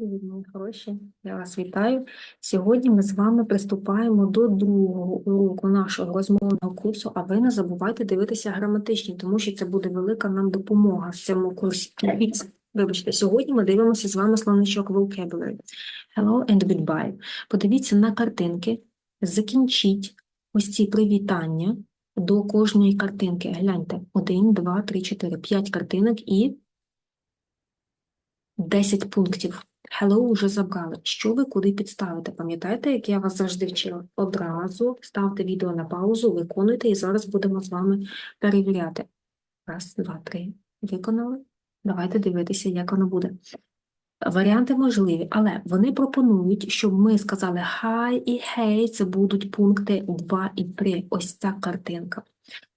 Привіт, мої хороші, я вас вітаю. Сьогодні ми з вами приступаємо до другого уроку нашого розмовного курсу, а ви не забувайте дивитися граматичні, тому що це буде велика нам допомога в цьому курсі. Вибачте, сьогодні ми дивимося з вами словничок vocabulary. Hello and goodbye. Подивіться на картинки, закінчіть ось ці привітання до кожної картинки. Гляньте, 1, 2, 3, 4, 5 картинок і 10 пунктів. Hello вже забрали. Що ви куди підставите? Пам'ятаєте, як я вас завжди вчила? Одразу ставте відео на паузу, виконуйте, і зараз будемо з вами перевіряти. Раз, два, три. Виконали? Давайте дивитися, як воно буде. Варіанти можливі, але вони пропонують, щоб ми сказали hi і hey, це будуть пункти 2 і 3. Ось ця картинка.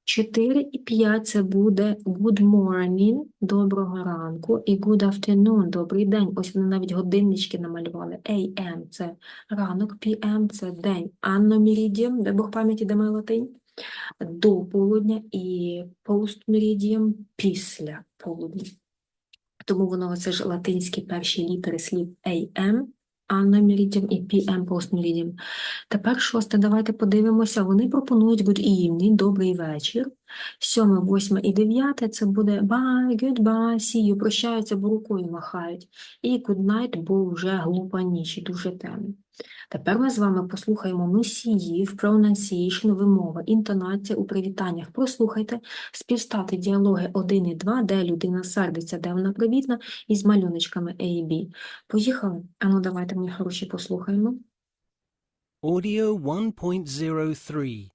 4 і 5 це буде good morning, доброго ранку, і good afternoon, добрий день. Ось вони навіть годиннички намалювали. AM – це ранок, PM – це день. Anno meridium, де Бог пам'яті, де латинь, до полудня, і meridium – після полудня. Тому воно це ж латинські перші літери слів AM, Anno meridium і PM post meridium. Тепер шосте, давайте подивимося. Вони пропонують good evening, добрий вечір. Сьоме, восьме і дев'яте це буде bye, goodbye, see you, прощаються, бо рукою махають. І good night, бо вже глупа ніч і дуже темно. Тепер ми з вами послухаємо носіїв, pronunciation, вимова, інтонація у привітаннях. Прослухайте, співставте діалоги 1 і 2, де людина сердиться, де вона привітна, із малюночками A і B. Поїхали? Ану, давайте, мені хороші, послухаємо. Audio 1.03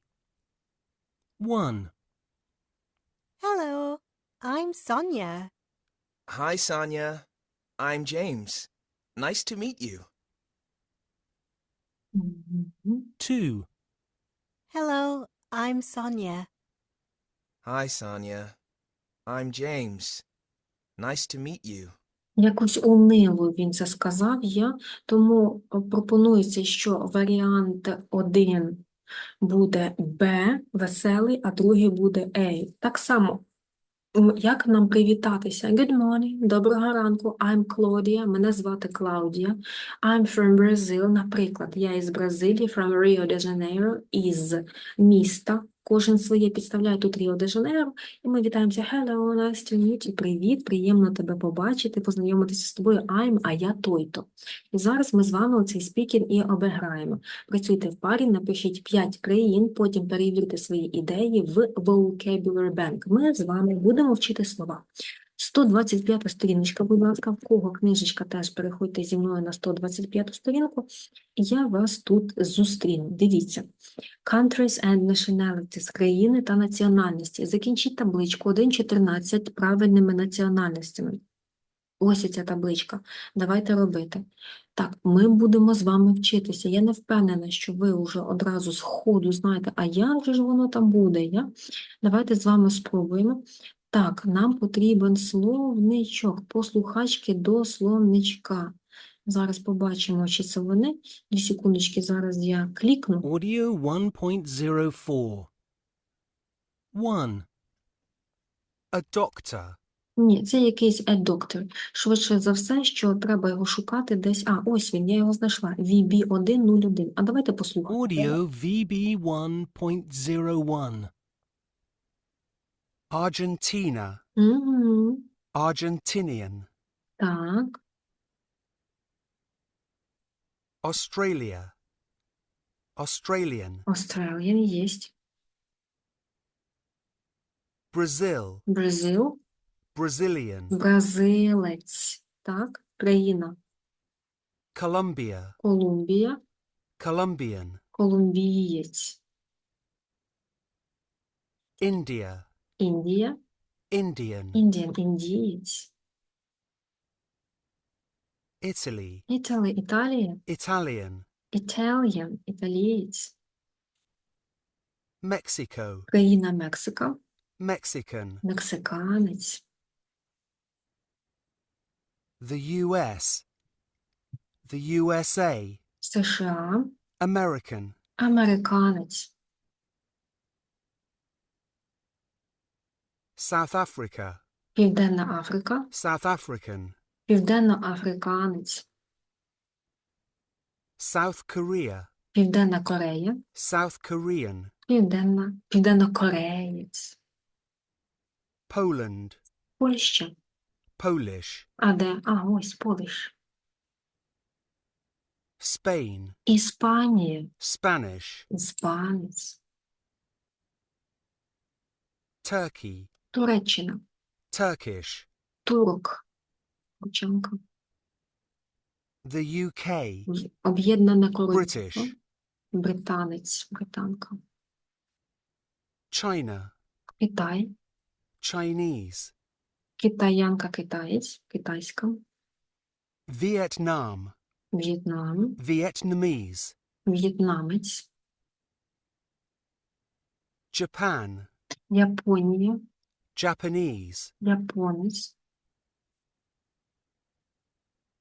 1. Hello, I'm Sonia. Hi, Sonia. I'm James. Nice to meet you. 2. Hello, I'm Sonia. Hi, Sonia. I'm James. Nice to meet you. Якось унило він це сказав я, тому е, пропонується, що варіант один буде Б, веселий, а другий буде A. Так само, як нам привітатися? Good morning, доброго ранку, I'm Claudia, мене звати Клаудія. I'm from Brazil, наприклад, я із Бразилії, from Rio de Janeiro, із міста. Кожен своє підставляє тут Ріо де Жанейро, і ми вітаємося Hello, nice to привіт, приємно тебе побачити, познайомитися з тобою, I'm, а я той-то. І зараз ми з вами оцей спікер і обіграємо. Працюйте в парі, напишіть 5 країн, потім перевірте свої ідеї в Vocabulary Bank. Ми з вами будемо вчити слова. 125 сторіночка, будь ласка, в кого книжечка теж переходьте зі мною на 125 сторінку, і я вас тут зустріну. Дивіться. Countries and nationalities – країни та національності. Закінчіть табличку 1.14 правильними національностями. Ось ця табличка. Давайте робити. Так, ми будемо з вами вчитися. Я не впевнена, що ви вже одразу з ходу знаєте, а як же ж воно там буде? Я? Давайте з вами спробуємо. Так, нам потрібен словничок, послухачки до словничка. Зараз побачимо, чи це вони. Дві секундочки, зараз я клікну. Audio 1.04 1. A doctor. Ні, це якийсь e-доктор. Швидше за все, що треба його шукати десь. А, ось він, я його знайшла. VB101. А давайте послухаємо. Audio VB 1.01 Argentina, Угу. Argentinian, Так, Australia, Australian, Australian єсть. Brazil, Бразил, Brazilian, бразилець. Так, країна. Colombia, Колумбія, Colombian, колумбієць. India, Індія, Indian, індіан, індієць. Italy, Італі, Італія, Italian, Italian, італієць. Mexico, Країна Мексика, Mexican, мексиканець. the US, the USA, США, American, американець. South Africa, Південна Африка, South African, південноафриканець. South Korea, Південна Корея, South Korean, Південна, Південнокореєць, Poland, Польща. Polish, А де? А, ось Полиш. Spain, Іспанія, Spanish, іспанець, Turkey, Туреччина, Turkish, турок, Турчанка, the UK, Об'єднане Королівство, British, британець, британка, China, Китай, Chinese, китаянка, китаєць, китайська, Vietnam, В'єтнам, Vietnamese, в'єтнамець, Japan, Японія, Japanese, японець,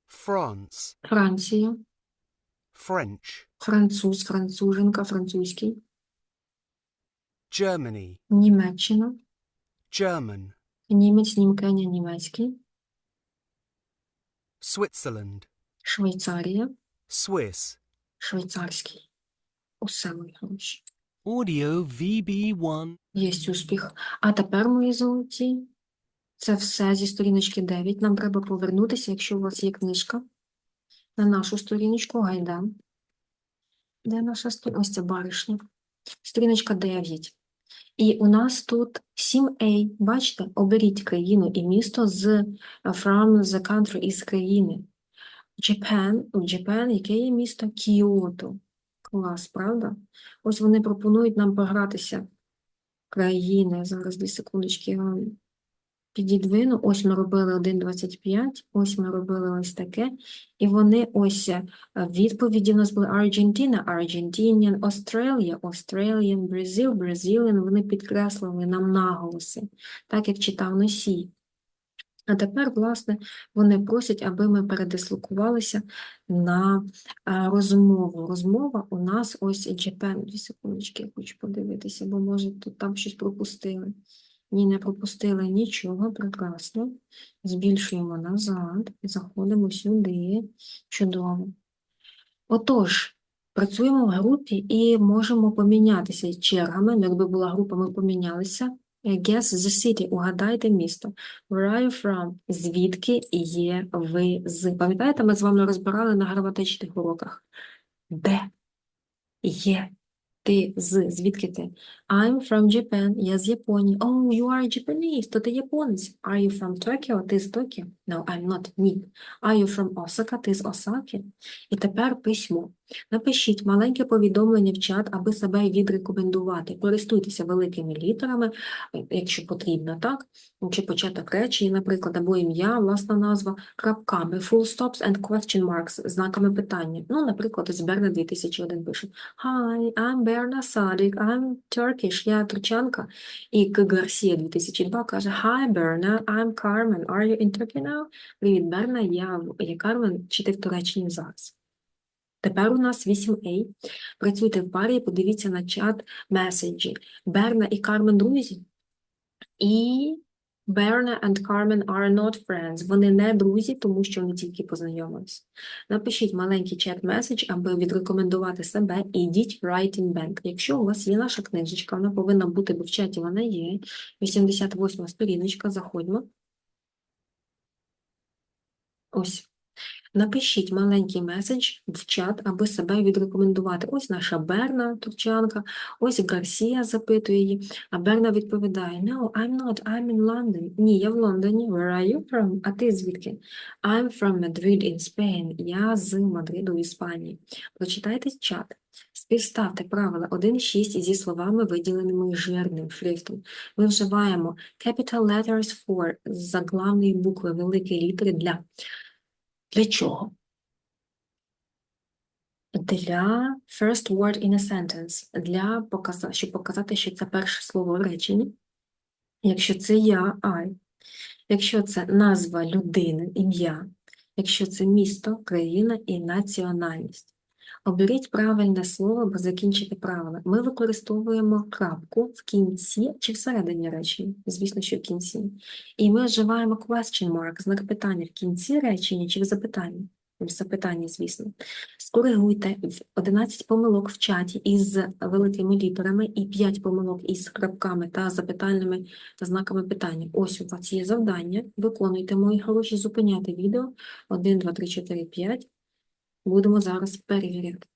France, Франція, French, француз, француженка, французький, Germany, Німеччина, German, німець, німкеня, німецький, Switzerland, Швейцарія, Swiss, швейцарський. Усе мої гроші. Audio VB1. Є успіх. А тепер, мої золоті, це все зі сторіночки 9. Нам треба повернутися, якщо у вас є книжка, на нашу сторіночку гайда. Де наша сторінка? Ось ця баришня. Сторіночка 9. І у нас тут 7a. Бачите? Оберіть країну і місто з е, from the country із країни. Japan, Japan, яке є місто? Кіото. Клас, правда? Ось вони пропонують нам погратися країни. Зараз дві секундочки я вам підідвину. Ось ми робили 1,25, ось ми робили ось таке. І вони ось е, відповіді у нас були Argentina, Argentinian, Australia, Australian, Brazil, Brazilian. Вони підкреслили нам наголоси, так як читав носій. А тепер, власне, вони просять, аби ми передислокувалися на е, розмову. Розмова у нас ось Japan. Дві секундочки, я хочу подивитися, бо може тут там щось пропустили. Ні, не пропустили нічого, прекрасно. Збільшуємо назад, заходимо сюди. Чудово. Отож, працюємо в групі і можемо помінятися чергами. Ну, Якби була група, ми помінялися. Guess the city, угадайте місто. Where are you from? Звідки є ви з? Пам'ятаєте, ми з вами розбирали на граматичних уроках. Де є ти з? Звідки ти? I'm from Japan. Я з Японії. Oh, you are Japanese. То ти японець. Are you from Tokyo? Ти з Токіо? No, I'm not. Ні. Are you from Osaka? Ти з Осаки? І тепер письмо. Напишіть маленьке повідомлення в чат, аби себе відрекомендувати. Користуйтеся великими літерами, е, якщо потрібно, так? Чи початок речення, наприклад, або ім'я, власна назва, крапками, full stops and question marks, знаками питання. Ну, наприклад, ось Берна 2001 пише Hi, I'm Berna Sadik, I'm Turkish, я турчанка. І К. Гарсія 2002 каже Hi, Berna, I'm Carmen, are you in Turkey now? Привіт, Берна, я, Кармен, чи ти в Туреччині зараз? Тепер у нас 8A. Працюйте в парі подивіться на чат меседжі. Берна і Кармен друзі. І Берна and Carmen are not friends. Вони не друзі, тому що вони тільки познайомились. Напишіть маленький чат меседж, аби відрекомендувати себе, і йдіть в Writing Bank. Якщо у вас є наша книжечка, вона повинна бути, в чаті вона є. 88 сторіночка, заходьмо. Ось. Напишіть маленький меседж в чат, аби себе відрекомендувати. Ось наша Берна, турчанка, ось Гарсія запитує її, а Берна відповідає, No, I'm not, I'm in London. Ні, я в Лондоні. Where are you from? А ти звідки? I'm from Madrid in Spain. Я з Мадриду, в Іспанії. Прочитайте чат. Співставте правила 1.6 зі словами, виділеними жирним шрифтом. Ми вживаємо capital letters for заглавної букви, великі літери для для чого? Для first word in a sentence, для показа, щоб показати, що це перше слово в реченні. Якщо це я, I. Якщо це назва людини, ім'я. Якщо це місто, країна і національність. Оберіть правильне слово, бо закінчити правила. Ми використовуємо крапку в кінці чи всередині речення. Звісно, що в кінці. І ми вживаємо question mark, знак питання в кінці речення чи в запитанні. в запитанні, звісно. Скоригуйте в 11 помилок в чаті із великими літерами і 5 помилок із крапками та запитальними та знаками питання. Ось у вас є завдання. Виконуйте, мої хороші, зупиняйте відео. 1, 2, 3, 4, 5. Будемо зараз перевіряти.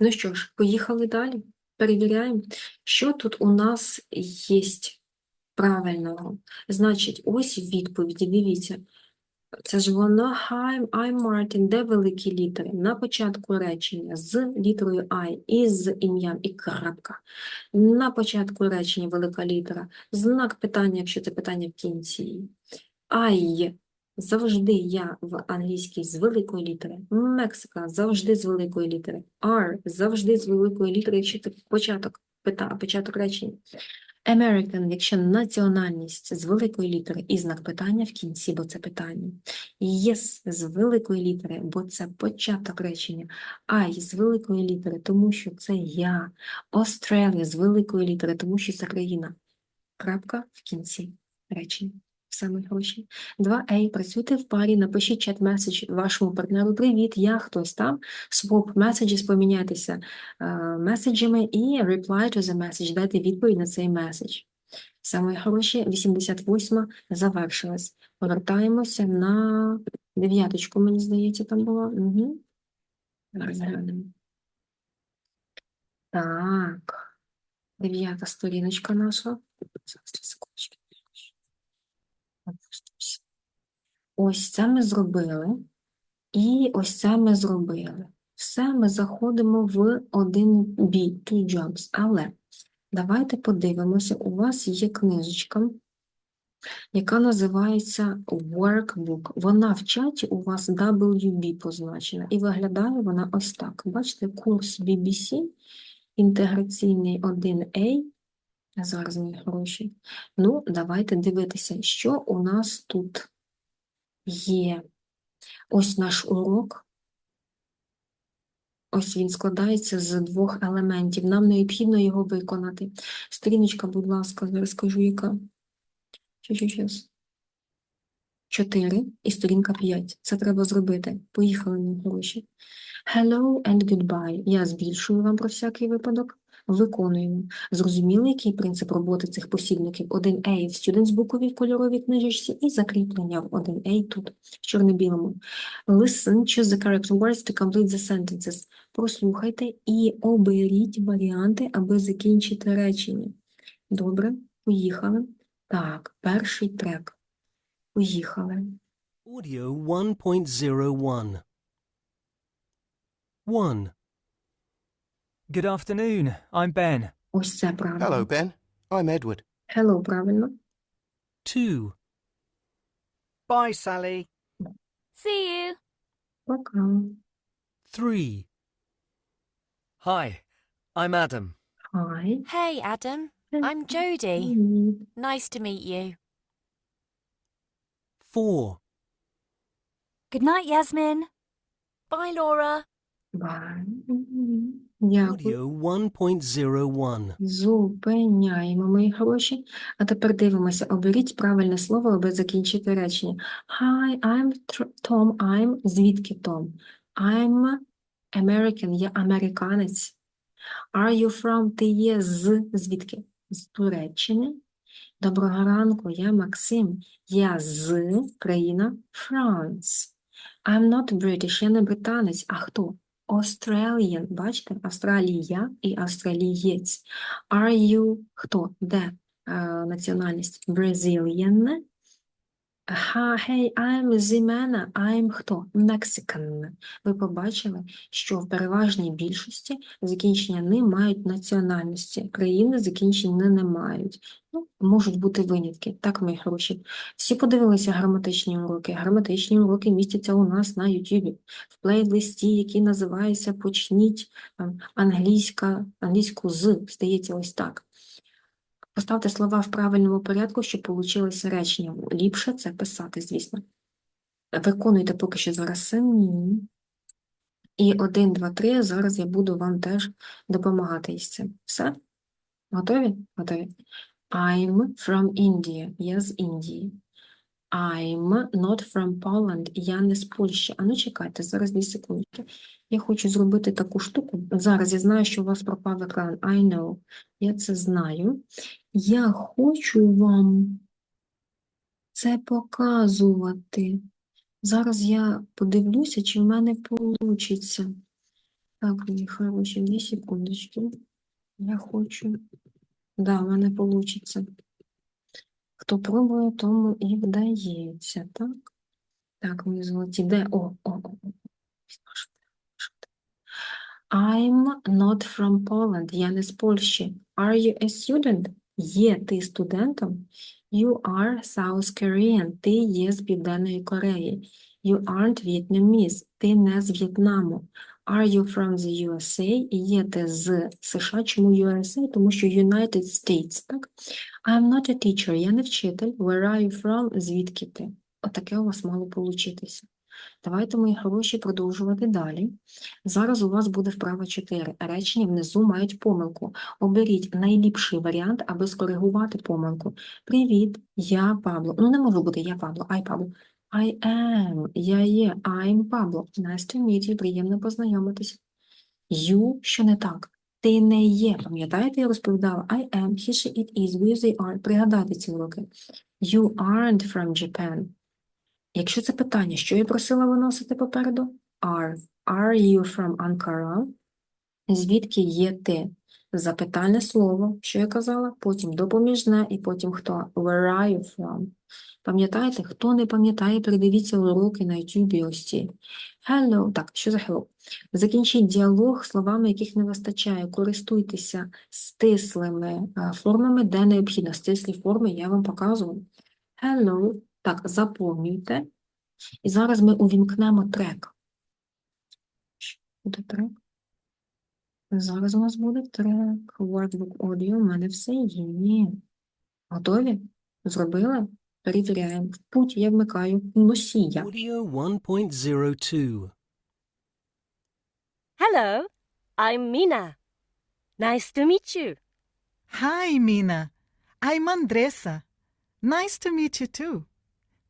Ну що ж, поїхали далі. Перевіряємо, що тут у нас є правильного. Значить, ось відповіді, дивіться. Це ж воно I'm Martin, де великі літери? На початку речення з літерою I і з ім'ям і крапка. На початку речення велика літера, знак питання, якщо це питання в кінці. I завжди я в англійській з великої літери. Мексика завжди з великої літери. R завжди з великої літери, якщо це початок, пита, початок речення. American, якщо національність з великої літери і знак питання в кінці, бо це питання. Yes з великої літери, бо це початок речення. I з великої літери, тому що це я. Australia з великої літери, тому що це країна. Крапка в кінці речення. Мої гроші. 2A. Працюйте в парі, напишіть чат-меседж вашому партнеру. Привіт, я хтось там. Swap messages, поміняйтеся е, меседжами і reply to the message, дайте відповідь на цей меседж. Саме хороші, 88 завершилась. Повертаємося на дев'яточку, мені здається, там було. Угу. Так, дев'ята сторіночка наша. Зараз, секундочки. Ось це ми зробили. І ось це ми зробили. Все, ми заходимо в 1B, two jobs. Але давайте подивимося, у вас є книжечка, яка називається Workbook. Вона в чаті у вас WB позначена. І виглядає вона ось так. Бачите, курс BBC, інтеграційний 1A. Зараз мої гроші. Ну, давайте дивитися, що у нас тут є. Ось наш урок. Ось він складається з двох елементів. Нам необхідно його виконати. Сторіночка, будь ласка, зараз скажу, яка. 4 і сторінка 5. Це треба зробити. Поїхали на гроші. Hello and goodbye. Я збільшую вам про всякий випадок. Виконуємо. Зрозуміли, який принцип роботи цих посібників? 1A в в кольоровій книжечці і закріплення в 1A тут, в чорно-білому. Listen, choose the correct words to complete the sentences. Прослухайте і оберіть варіанти, аби закінчити речення. Добре, поїхали. Так, перший трек. Поїхали. Audio 1.01. 1. Good afternoon. I'm Ben. Ось це правильно. Hello, Ben. I'm Edward. Hello, правильно. 2. Bye, Sally. See you. Пока. 3. Hi, I'm Adam. Hi. Hey, Adam. I'm Jodie. Привіт. Nice to meet you. 4. Good night, Yasmin. Bye, Laura. Бай. Дякую. Audio 1.01. Зупиняємо мої гроші. А тепер дивимося. Оберіть правильне слово, аби закінчити речення. Hi, I'm Tom. I'm звідки Том? I'm American. Я американець. Are you from? Ти є з звідки? З Туреччини. Доброго ранку, я Максим. Я з країна France. I'm not British, я не британець. А хто? Australian. Бачите? Австралія і австралієць. Are you хто? Де е, національність? Brazilian. Ха, hey, I'm Zimena. I'm хто? Mexican. Ви побачили, що в переважній більшості закінчення не мають національності. Країни закінчень не, мають. Ну, можуть бути винятки. Так, мої хороші. Всі подивилися граматичні уроки. Граматичні уроки містяться у нас на YouTube в плейлисті, який називається Почніть там, англійська, англійську з, здається, ось так. Поставте слова в правильному порядку, щоб получилося речення. Ліпше це писати, звісно. Виконуйте поки що зараз самі. І один, два, три. Зараз я буду вам теж допомагати із цим. Все? Готові? Готові. I'm from India. Я з Індії. I'm not from Poland. Я не з Польщі. А ну чекайте, зараз дві секундки. Я хочу зробити таку штуку. Зараз я знаю, що у вас пропав екран. I know. Я це знаю. Я хочу вам це показувати. Зараз я подивлюся, чи в мене вийде. Так, мої хороші, дві секундочки. Я хочу. Да, в мене вийде. Хто пробує, тому і вдається, так? Так, мої золоті, де? О, о, о, о. I'm not from Poland. Я не з Польщі. Are you a student? Є ти студентом? You are South Korean. Ти є з Південної Кореї. You aren't Vietnamese. Ти не з В'єтнаму. Are you from the USA? Є ти з США. Чому USA? Тому що United States, так? I'm not a teacher. Я не вчитель. Where are you from? Звідки ти? Отаке у вас мало получитися. Давайте, мої хороші, продовжувати далі. Зараз у вас буде вправа 4. Речення внизу мають помилку. Оберіть найліпший варіант, аби скоригувати помилку. Привіт, я Пабло. Ну, не може бути я Пабло, I Пабло. I am, я є, I'm Пабло. Nice to meet you, приємно познайомитись. You, що не так? Ти не є. Пам'ятаєте, я розповідала? I am, he, she, it is, we, they are. Пригадайте ці уроки. You aren't from Japan. Якщо це питання, що я просила виносити попереду? Are. Are you from Ankara? Звідки є ти? Запитальне слово, що я казала, потім допоміжне і потім хто? Where are you from? Пам'ятаєте? Хто не пам'ятає, передивіться уроки на YouTube ось ці. Hello. Так, що за hello? Закінчіть діалог словами, яких не вистачає. Користуйтеся стислими е, формами, де необхідно. Стислі форми я вам показую. Hello. Так, заповнюйте. І зараз ми увімкнемо трек. Буде трек. Зараз у нас буде трек. Workbook Audio. У мене все є. Готові? Зробили? Перевіряємо. В путь я вмикаю носія. Audio 1.02. Hello, I'm Mina. Nice to meet you. Hi, Mina. I'm Andressa. Nice to meet you too.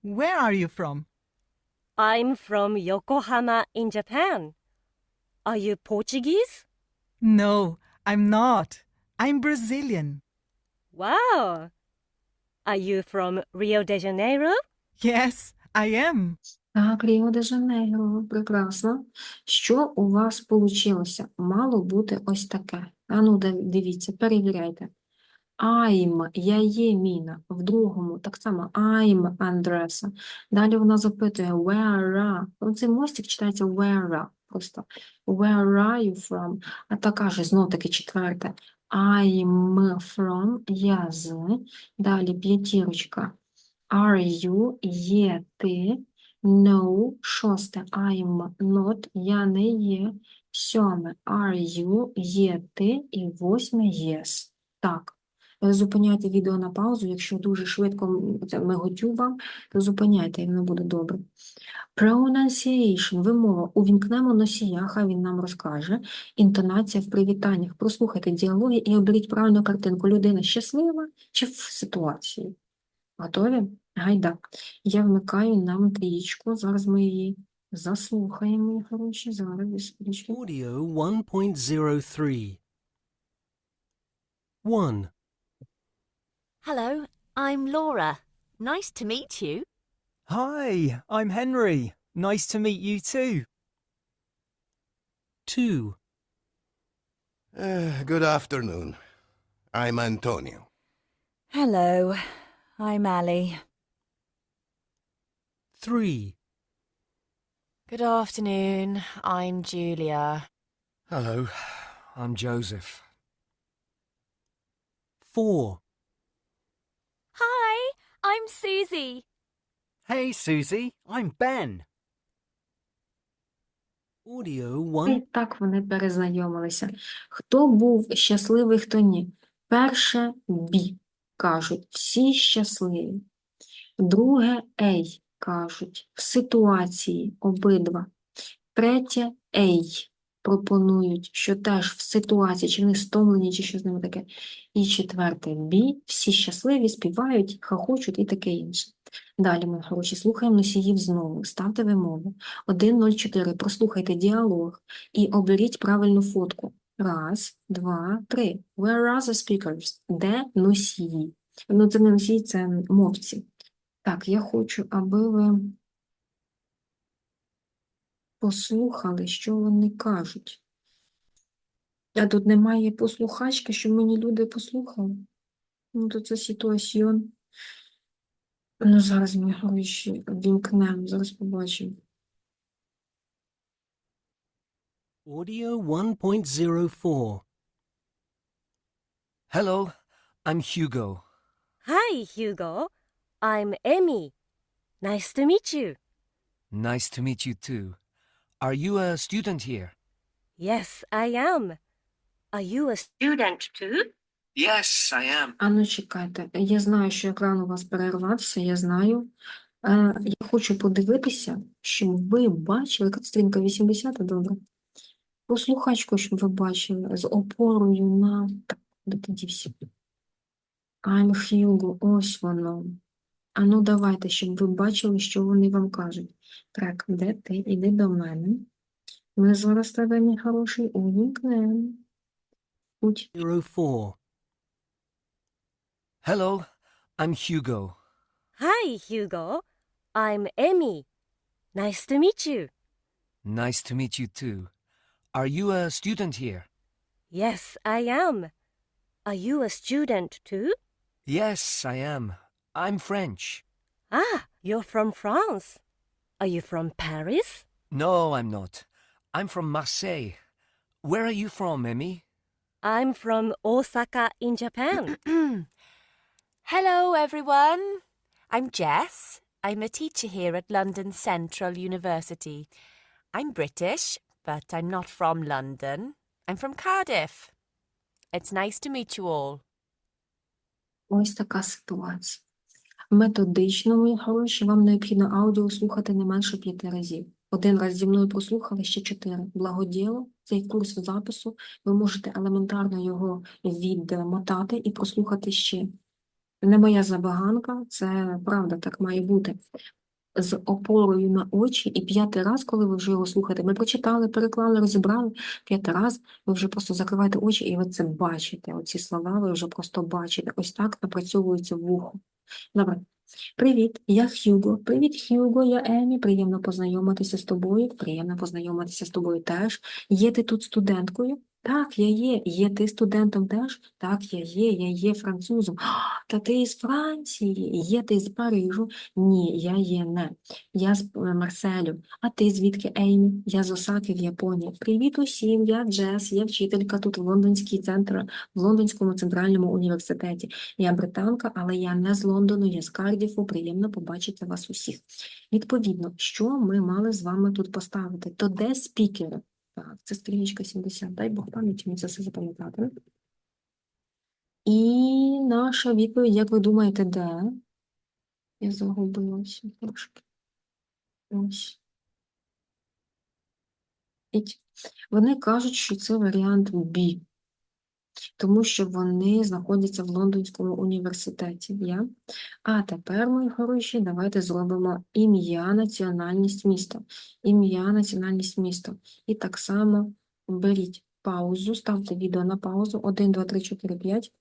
Where are you from? I'm from Yokohama in Japan. Are you Portuguese? No, I'm not. I'm Brazilian. Wow. Are you from Rio de Janeiro? Yes, I am. Так, Ріо де Жанейро, прекрасно. Що у вас вийшло? Мало бути ось таке. А ну, дивіться, перевіряйте. I'm, я є Міна. В другому так само I'm Андреса. Далі вона запитує where are. Цей мостик читається where are. Просто where are you from? А та каже знов таки четверте. I'm from, я з. Далі п'ятірочка. Are you, є ти. No, шосте, I'm not, я не є. Сьоме, are you, є ти. І восьме, yes. Так. Е, Зупиняйте відео на паузу, якщо дуже швидко це миготю вам, то зупиняйте, і воно буде добре. Pronunciation, вимова. Увімкнемо носія, хай він нам розкаже. Інтонація в привітаннях. Прослухайте діалоги і оберіть правильну картинку. Людина щаслива чи в ситуації? Готові? Гайда. Я вмикаю нам трієчку. Зараз ми її заслухаємо, хороші. Зараз. Audio 1.03. 1. Hello, I'm Laura. Nice to meet you. Hi, I'm Henry. Nice to meet you too. 2. Uh, good afternoon. I'm Antonio. Hello, I'm Ali. 3. Good afternoon, I'm Julia. Hello, I'm Joseph. 4. Hi, I'm Susie. Hey, Susie, I'm Ben. Audio І так вони перезнайомилися. Хто був щасливий, хто ні. Перше бі, кажуть, всі щасливі. Друге ей, кажуть, в ситуації обидва. Третє ей, пропонують, що теж в ситуації, чи вони стомлені, чи що з ними таке. І четверте бі, всі щасливі, співають, хохочуть і таке інше. Далі, мої хороші, слухаємо носіїв знову. Ставте вимову. 1.04. Прослухайте діалог і оберіть правильну фотку. Раз, два, три. Where are the speakers? Де носії? Ну, це не носії, це мовці. Так, я хочу, аби ви послухали, що вони кажуть. А тут немає послухачки, щоб мені люди послухали. Ну, то це ситуаціон. Ну, зараз ми гроші вімкнемо, зараз побачимо. Audio 1.04. Hello, I'm Hugo. Hi, Hugo. I'm Emmy. Nice to meet you. Nice to meet you too. Are you a student here? Yes, I am. Are you a student too? Yes, I am. А ну, чекайте, я знаю, що екран у вас перервався, я знаю. Е, я хочу подивитися, щоб ви бачили, яка це сторінка 80, добре. Послухачку, щоб ви бачили, з опорою на... Так, де тоді всі? I'm Hugo, ось воно. А ну, давайте, щоб ви бачили, що вони вам кажуть. Так, де ти? Іди до мене. Ми зараз тебе, мій хороший, увімкнемо. Путь. 04. Hello, I'm Hugo. Hi, Hugo. I'm Emmy. Nice to meet you. Nice to meet you too. Are you a student here? Yes, I am. Are you a student too? Yes, I am. I'm French. Ah, you're from France. Are you from Paris? No, I'm not. I'm from Marseille. Where are you from, Emmy? I'm from Osaka in Japan. Hello, everyone. I'm Jess. I'm a teacher here at London Central University. I'm British, but I'm not from London. I'm from Cardiff. It's nice to meet you all. Oyster custard once? Методично, мої хороші, вам необхідно аудіо слухати не менше п'яти разів. Один раз зі мною прослухали, ще чотири. Благоділо, цей курс запису, ви можете елементарно його відмотати і прослухати ще. Не моя забаганка, це правда, так має бути. З опорою на очі, і п'ятий раз, коли ви вже його слухаєте, ми прочитали, переклали, розібрали, п'ятий раз ви вже просто закриваєте очі і ви це бачите. Оці слова ви вже просто бачите. Ось так напрацьовується вухо. Добре. Привіт, я Хьюго. Привіт, Хьюго, я Емі. Приємно познайомитися з тобою. Приємно познайомитися з тобою теж. Є ти тут студенткою? Так, я є. Є ти студентом теж? Так, я є, я є французом. Та ти із Франції. Є ти з Парижу? Ні, я є не. Я з е, Марселю. А ти звідки, Еймі? Я з Осаки в Японії. Привіт усім, я Джес, я вчителька тут в лондонській центрі, в Лондонському центральному університеті. Я британка, але я не з Лондону, я з Кардіфу. Приємно побачити вас усіх. Відповідно, що ми мали з вами тут поставити? То де спікери? Так, це сторіночка 70. Дай Бог пам'яті мені це все запам'ятати. І наша відповідь, як ви думаєте, де? Я загубилася трошки. Ось. Вони кажуть, що це варіант B, тому що вони знаходяться в Лондонському університеті. Я. А тепер, мої хороші, давайте зробимо ім'я, національність міста. Ім'я, національність міста. І так само беріть паузу, ставте відео на паузу. 1, 2, 3, 4, 5.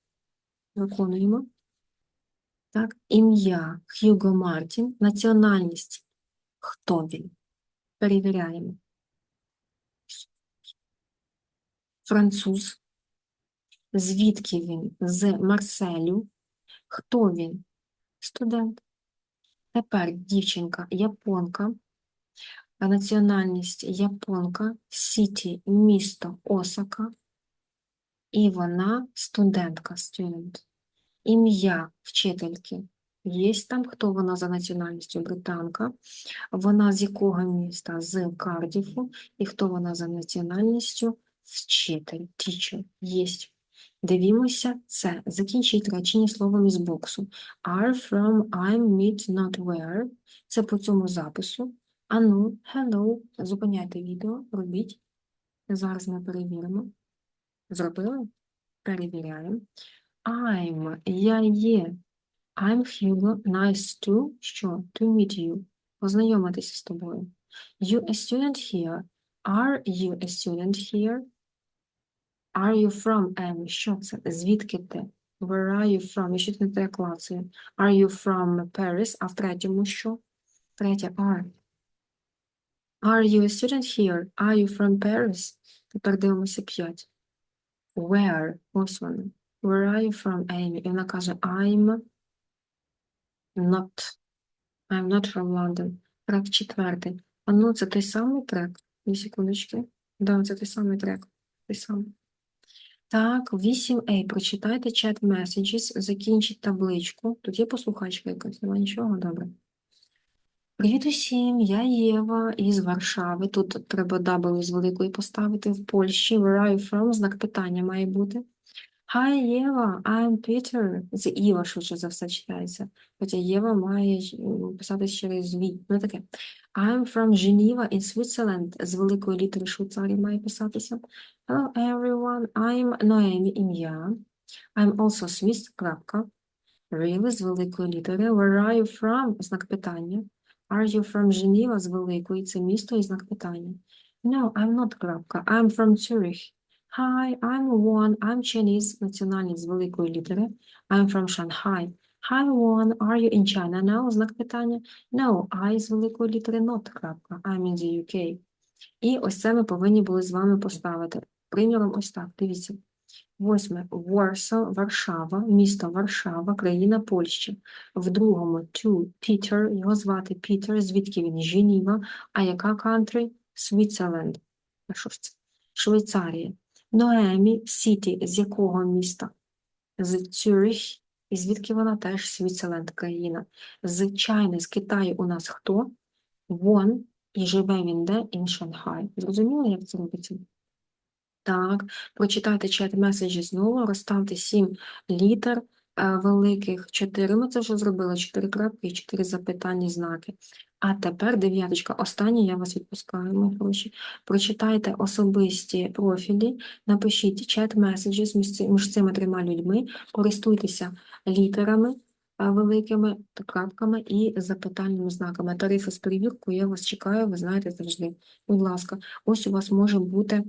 Виконуємо. Так, ім'я Хьюго Мартін, національність. Хто він? Перевіряємо. Француз. Звідки він? З Марселю. Хто він? Студент. Тепер дівчинка японка. Національність японка. Сіті місто Осака. І вона студентка, студент. Ім'я вчительки. Є там, хто вона за національністю британка, вона з якого міста? З Кардіфу, і хто вона за національністю? Вчитель, teacher. Єсть. Дивімося це. Закінчіть речення словом із боксу. Are from I'm meet not where. Це по цьому запису. Ану, hello. Зупиняйте відео, робіть. Зараз ми перевіримо. Зробили? Перевіряємо. I'm, я є. I'm Hugo. Nice to, що? To meet you. Познайомитися з тобою. You a student here. Are you a student here? Are you from? Ем, що це? Звідки ти? Where are you from? І що ти не клацає? Are you from Paris? А в третьому що? Третє are. Are you a student here? Are you from Paris? Тепер дивимося п'ять. Where? Ось воно. Where are you from, Amy? І вона каже, I'm not. I'm not from London. Трек четвертий. А ну, це той самий трек. Дві секундочки. Да, це той самий трек. Той самий. Так, 8A. Прочитайте чат messages, закінчіть табличку. Тут є послухачка якась, нема нічого, добре. Привіт усім, я Єва із Варшави. Тут треба W з великої поставити в Польщі. Where are you from? Знак питання має бути. Hi, Єва, I'm Peter. Це Іва швидше за все читається. Хоча Єва має м, через V. Ну таке. I'm from Geneva in Switzerland. З великої літери Швейцарії має писатися. Hello, everyone. I'm Noemi, ім'я. I'm also Swiss, крапка. Really, з великої літери. Where are you from? Знак питання. Are you from Geneva? З великої. Це місто і знак питання. No, I'm not, крапка. I'm from Zurich. Hi, I'm Won. I'm Chinese. Національність з великої літери. I'm from Shanghai. Hi, Won. Are you in China now? Знак питання. No, I з великої літери not, крапка. I'm in the UK. І ось це ми повинні були з вами поставити. Приміром, ось так, дивіться. Восьме. Warsaw, Варшава, місто Варшава, країна Польща. В другому to Peter, його звати Peter, звідки він? Женіва. А яка country? Switzerland. А що ж це? Швейцарія. Ноемі, City, з якого міста? З Цюрих. І звідки вона теж Switzerland, країна. З China, з Китаю у нас хто? Вон. І живе він де? In Shanghai. Зрозуміли, як це робиться? Так, прочитайте чат меседжі знову, розставте сім літер е, великих, чотири. Ми це вже зробили, чотири крапки і чотири запитання, знаки. А тепер дев'яточка. Останнє я вас відпускаю, мої хороші. Прочитайте особисті профілі, напишіть чат меседжі між, цими трьома людьми, користуйтеся літерами е, великими, крапками і запитальними знаками. Тарифи з перевіркою, я вас чекаю, ви знаєте завжди. Будь ласка, ось у вас може бути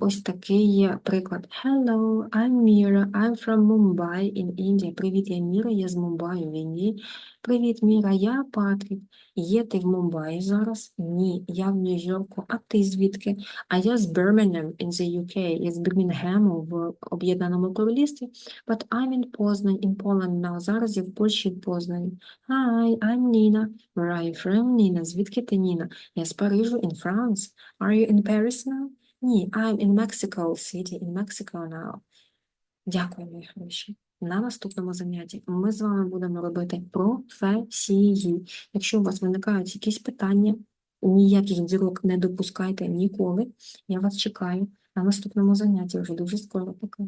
Ось такий приклад. Hello, I'm Mira, I'm from Mumbai in India. Привіт, я Міра, я з Мумбаю в Індії. Привіт, Міра, я Патрік. Є ти в Мумбаї зараз? Ні, я в Нью-Йорку. А ти звідки? А я з Birmingham in the UK. Я з Бірмінгему в Об'єднаному Королівстві. But I'm in Poznan, in Poland now. Зараз я в Польщі в Познані. Hi, I'm Nina. Where are you from, Nina? Звідки ти, Ніна? Я з Парижу, in France. Are you in Paris now? Ні, I'm in Mexico City, in Mexico now. Дякую, мої хороші. На наступному занятті ми з вами будемо робити професії. Якщо у вас виникають якісь питання, ніяких дірок не допускайте ніколи. Я вас чекаю на наступному занятті вже дуже скоро. Пока.